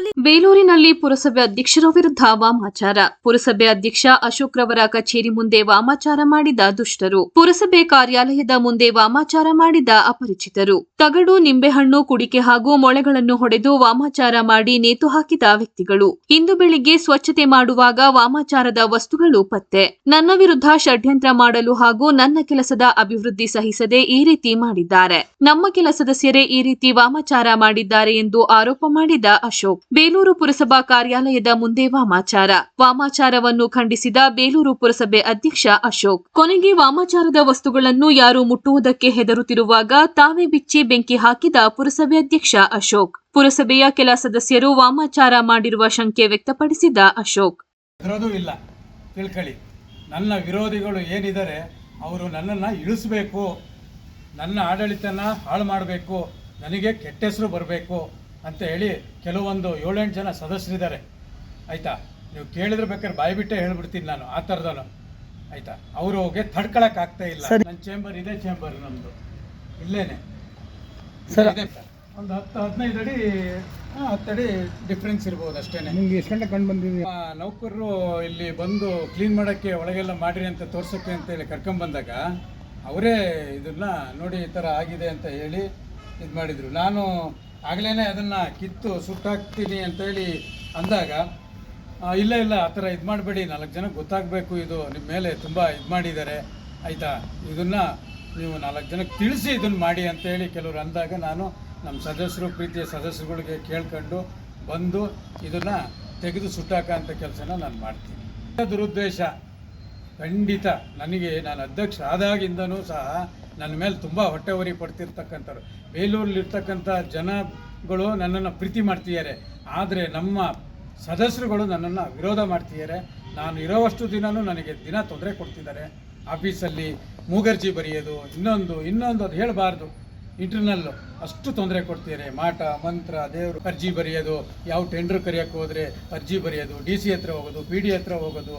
slowly ಬೇಲೂರಿನಲ್ಲಿ ಪುರಸಭೆ ಅಧ್ಯಕ್ಷರ ವಿರುದ್ಧ ವಾಮಾಚಾರ. ಪುರಸಭೆ ಅಧ್ಯಕ್ಷ ಅಶೋಕ್ ರವರ ಕಚೇರಿ ಮುಂದೆ ವಾಮಾಚಾರ ಮಾಡಿದ ದುಷ್ಟರು. ಪುರಸಭೆ ಕಾರ್ಯಾಲಯದ ಮುಂದೆ ವಾಮಾಚಾರ ಮಾಡಿದ ಅಪರಿಚಿತರು. ತಗಡು, ನಿಂಬೆಹಣ್ಣು, ಕುಡಿಕೆ ಹಾಗೂ ಮೊಳೆಗಳನ್ನು ಹೊಡೆದು ವಾಮಾಚಾರ ಮಾಡಿ ನೇತು ಹಾಕಿದ ವ್ಯಕ್ತಿಗಳು. ಇಂದು ಬೆಳಿಗ್ಗೆ ಸ್ವಚ್ಛತೆ ಮಾಡುವಾಗ ವಾಮಾಚಾರದ ವಸ್ತುಗಳು ಪತ್ತೆ. ನನ್ನ ವಿರುದ್ಧ ಷಡ್ಯಂತ್ರ ಮಾಡಲು ಹಾಗೂ ನನ್ನ ಕೆಲಸದ ಅಭಿವೃದ್ಧಿ ಸಹಿಸದೆ ಈ ರೀತಿ ಮಾಡಿದ್ದಾರೆ. ನಮ್ಮ ಕೆಲ ಸದಸ್ಯರೇ ಈ ರೀತಿ ವಾಮಾಚಾರ ಮಾಡಿದ್ದಾರೆ ಎಂದು ಆರೋಪ ಮಾಡಿದ ಅಶೋಕ್. ಬೇಲೂರು ಪುರಸಭಾ ಕಾರ್ಯಾಲಯದ ಮುಂದೆ ವಾಮಾಚಾರ. ವಾಮಾಚಾರವನ್ನು ಖಂಡಿಸಿದ ಬೇಲೂರು ಪುರಸಭೆ ಅಧ್ಯಕ್ಷ ಅಶೋಕ್. ಕೊನೆಗೆ ವಾಮಾಚಾರದ ವಸ್ತುಗಳನ್ನು ಯಾರು ಮುಟ್ಟುವುದಕ್ಕೆ ಹೆದರುತ್ತಿರುವಾಗ ತಾವೇ ಬಿಚ್ಚಿ ಬೆಂಕಿ ಹಾಕಿದ ಪುರಸಭೆ ಅಧ್ಯಕ್ಷ ಅಶೋಕ್. ಪುರಸಭೆಯ ಕೆಲ ಸದಸ್ಯರು ವಾಮಾಚಾರ ಮಾಡಿರುವ ಶಂಕೆ ವ್ಯಕ್ತಪಡಿಸಿದ ಅಶೋಕ್. ಇಲ್ಲ. ತಿಳ್ಕೊಳ್ಳಿ. ನನ್ನ ವಿರೋಧಿಗಳು ಏನಿದ್ದಾರೆ, ಅವರು ನನ್ನನ್ನು ಇಳಿಸಬೇಕು. ನನ್ನ ಆಡಳಿತನ ಹಾಳು ಮಾಡಬೇಕು. ನನಗೆ ಕೆಟ್ಟ ಹೆಸರು ಬರಬೇಕು. ಅಂತ ಹೇಳಿ ಕೆಲವೊಂದು ಏಳೆಂಟು ಜನ ಸದಸ್ಯರಿದ್ದಾರೆ. ಆಯಿತಾ? ನೀವು ಕೇಳಿದ್ರೆ ಬೇಕಾದ್ರೆ ಬಾಯಿ ಬಿಟ್ಟೆ ಹೇಳ್ಬಿಡ್ತೀನಿ ನಾನು ಆ ಥರದನು ಆಯಿತಾ? ಅವ್ರಿಗೆ ತಡ್ಕೊಳಕ್ ಆಗ್ತಾ ಇಲ್ಲ. ನನ್ನ ಚೇಂಬರ್ ಇದೆ ಚೇಂಬರ್ ನಮ್ಮದು ಇಲ್ಲೇನೆ. ಸರ್. ಒಂದು ಹತ್ತು ಹದಿನೈದು ಅಡಿ ಹತ್ತು ಅಡಿ ಡಿಫ್ರೆನ್ಸ್ ಇರ್ಬೋದು ಅಷ್ಟೇ ನಿಮ್ಗೆ ಎಷ್ಟು ಗಂಟೆ ಕಂಡು ಬಂದಿದ್ದೀವಿ ನೌಕರರು ಇಲ್ಲಿ ಬಂದು ಕ್ಲೀನ್ ಮಾಡೋಕ್ಕೆ ಒಳಗೆಲ್ಲ ಮಾಡಿರಿ ಅಂತ ತೋರ್ಸೋಕ್ಕೆ ಅಂತ ಹೇಳಿ ಕರ್ಕೊಂಬಂದಾಗ ಅವರೇ ಇದನ್ನ ನೋಡಿ ಈ ಥರ ಆಗಿದೆ ಅಂತ ಹೇಳಿ ಇದು ಮಾಡಿದರು. ನಾನು ಆಗಲೇ ಅದನ್ನು ಕಿತ್ತು ಸುಟ್ಟಾಕ್ತೀನಿ ಅಂತೇಳಿ ಅಂದಾಗ ಇಲ್ಲ ಇಲ್ಲ, ಆ ಥರ ಇದು ಮಾಡಬೇಡಿ, ನಾಲ್ಕು ಜನ ಗೊತ್ತಾಗಬೇಕು ಇದು ನಿಮ್ಮ ಮೇಲೆ ತುಂಬ ಇದು ಮಾಡಿದ್ದಾರೆ, ಆಯಿತಾ? ಇದನ್ನು ನೀವು ನಾಲ್ಕು ಜನಕ್ಕೆ ತಿಳಿಸಿ ಇದನ್ನು ಮಾಡಿ ಅಂತೇಳಿ ಕೆಲವರು ಅಂದಾಗ ನಾನು ನಮ್ಮ ಸದಸ್ಯರು ಪ್ರೀತಿಯ ಸದಸ್ಯರುಗಳಿಗೆ ಕೇಳ್ಕೊಂಡು ಬಂದು ಇದನ್ನು ತೆಗೆದು ಸುಟ್ಟಾಕ ಅಂತ ಕೆಲಸನ ನಾನು ಮಾಡ್ತೀನಿ. ದುರುದ್ದೇಶ. ಖಂಡಿತ. ನನಗೆ ನಾನು ಅಧ್ಯಕ್ಷ ಆದಾಗಿಂದನೂ ಸಹ ನನ್ನ ಮೇಲೆ ತುಂಬ ಹೊಟ್ಟೆ ಹೊರಿ ಪಡ್ತಿರ್ತಕ್ಕಂಥವ್ರು. ಬೇಲೂರಲ್ಲಿರ್ತಕ್ಕಂಥ ಜನಗಳು ನನ್ನನ್ನು ಪ್ರೀತಿ ಮಾಡ್ತಿದ್ದಾರೆ. ಆದರೆ ನಮ್ಮ ಸದಸ್ಯರುಗಳು ನನ್ನನ್ನು ವಿರೋಧ ಮಾಡ್ತಿದ್ದಾರೆ. ನಾನು ಇರೋವಷ್ಟು ದಿನವೂ ನನಗೆ ದಿನ ತೊಂದರೆ ಕೊಡ್ತಿದ್ದಾರೆ. ಆಫೀಸಲ್ಲಿ ಮೂಗರ್ಜಿ ಬರೆಯೋದು, ಇನ್ನೊಂದು ಇನ್ನೊಂದು ಅದು ಹೇಳಬಾರ್ದು. ಇಂಟರ್ನಲ್ಲು ಅಷ್ಟು ತೊಂದರೆ ಕೊಡ್ತಿದ್ದಾರೆ. ಮಾಟ, ಮಂತ್ರ, ದೇವರು, ಅರ್ಜಿ ಬರೆಯೋದು, ಯಾವ ಟೆಂಡರ್ ಕರೆಯೋಕ್ಕೆ ಹೋದರೆ ಅರ್ಜಿ ಬರೆಯೋದು ಡಿ ಸಿ ಹತ್ರ ಹೋಗೋದು ಪಿ ಡಿ ಹತ್ರ ಹೋಗೋದು.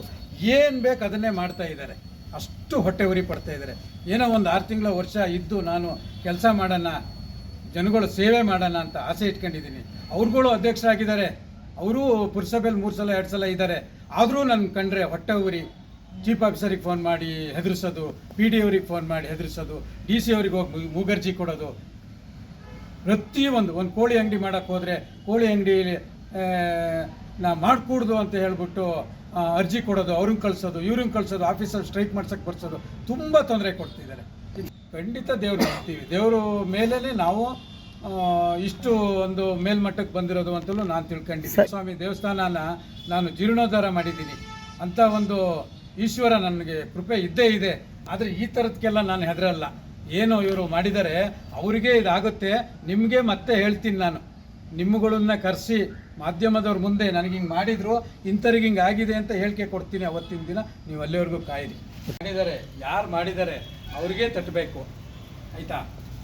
ಏನು ಬೇಕು ಅದನ್ನೇ ಮಾಡ್ತಾ ಇದ್ದಾರೆ. ಅಷ್ಟು ಹೊಟ್ಟೆ ಉರಿ ಪಡ್ತಾ ಇದ್ದಾರೆ. ಏನೋ ಒಂದು ಆರು ತಿಂಗಳ ವರ್ಷ ಇದ್ದು ನಾನು ಕೆಲಸ ಮಾಡೋಣ, ಜನಗಳು ಸೇವೆ ಮಾಡೋಣ ಅಂತ ಆಸೆ ಇಟ್ಕೊಂಡಿದ್ದೀನಿ. ಅವ್ರುಗಳು ಅಧ್ಯಕ್ಷರಾಗಿದ್ದಾರೆ. ಅವರು ಪುರಸಭೆಯಲ್ಲಿ ಮೂರು ಸಲ, ಎರಡು ಸಲ ಇದ್ದಾರೆ. ಆದರೂ ನನ್ನ ಕಂಡ್ರೆ ಹೊಟ್ಟೆ ಉರಿ. ಚೀಫ್ ಆಫೀಸರಿಗೆ ಫೋನ್ ಮಾಡಿ ಹೆದರಿಸೋದು, ಪಿ ಡಿ ಅವ್ರಿಗೆ ಫೋನ್ ಮಾಡಿ ಹೆದರಿಸೋದು, ಡಿ ಸಿ ಅವ್ರಿಗೆ ಹೋಗಿ ಮೂಗರ್ಜಿ ಕೊಡೋದು. ಪ್ರತಿಯೊಂದು ಒಂದು ಕೋಳಿ ಅಂಗಡಿ ಮಾಡೋಕ್ಕೆ ಹೋದರೆ ಕೋಳಿ ಅಂಗಡಿಯಲ್ಲಿ ನಾ ಮಾಡಿಕೊಡ್ದು ಅಂತ ಹೇಳ್ಬಿಟ್ಟು ಅರ್ಜಿ ಕೊಡೋದು ಅವ್ರನ್ನ ಕಳಿಸೋದು ಇವ್ರನ್ನ ಕಳಿಸೋದು ಆಫೀಸಲ್ಲಿ ಸ್ಟ್ರೈಕ್ ಮಾಡ್ಸಕ್ಕೆ ಬರ್ಸೋದು ತುಂಬ ತೊಂದರೆ ಕೊಡ್ತಿದ್ದಾರೆ. ಖಂಡಿತ ದೇವ್ರು ಹೋಗ್ತೀವಿ ದೇವರು ಮೇಲೇ ನಾವು ಇಷ್ಟು ಒಂದು ಮೇಲ್ಮಟ್ಟಕ್ಕೆ ಬಂದಿರೋದು ಅಂತಲೂ ನಾನು ತಿಳ್ಕೊಂಡಿದ್ದೀನಿ. ಸ್ವಾಮಿ ದೇವಸ್ಥಾನನ ನಾನು ಜೀರ್ಣೋದ್ಧಾರ ಮಾಡಿದ್ದೀನಿ. ಅಂತ ಒಂದು ಈಶ್ವರ ನನಗೆ ಕೃಪೆ ಇದ್ದೇ ಇದೆ. ಆದರೆ ಈ ಥರದಕ್ಕೆಲ್ಲ ನಾನು ಹೆದರಲ್ಲ. ಏನು ಇವರು ಮಾಡಿದರೆ ಅವರಿಗೆ ಇದಾಗುತ್ತೆ. ನಿಮಗೆ ಮತ್ತೆ ಹೇಳ್ತೀನಿ ನಾನು. ನಿಮ್ಮಗಳನ್ನ ಕರೆಸಿ ಮಾಧ್ಯಮದವ್ರ ಮುಂದೆ ನನಗೆ ಹಿಂಗೆ ಮಾಡಿದ್ರು, ಇಂಥವ್ರಿಗೆ ಹಿಂಗೆ ಆಗಿದೆ ಅಂತ ಹೇಳಿಕೆ ಕೊಡ್ತೀನಿ ಅವತ್ತಿನ ದಿನ. ನೀವು ಅಲ್ಲಿವರೆಗೂ ಕಾಯಿರಿ. ಮಾಡಿದ್ದಾರೆ ಯಾರು ಮಾಡಿದ್ದಾರೆ ಅವ್ರಿಗೆ ತಟ್ಟಬೇಕು ಆಯಿತಾ?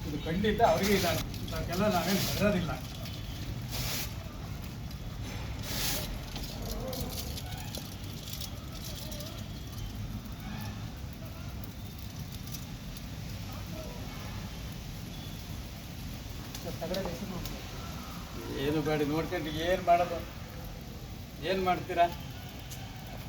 ಇದು ಖಂಡಿತ ಅವರಿಗೆ ಇದಕ್ಕೆಲ್ಲ ನಾವೇನು ಹೆದರೋದಿಲ್ಲ ಏನು ಬೇಡ ನೋಡ್ಕೊಂಡು ಏನು ಮಾಡೋದು ಏನು ಮಾಡ್ತೀರಾ?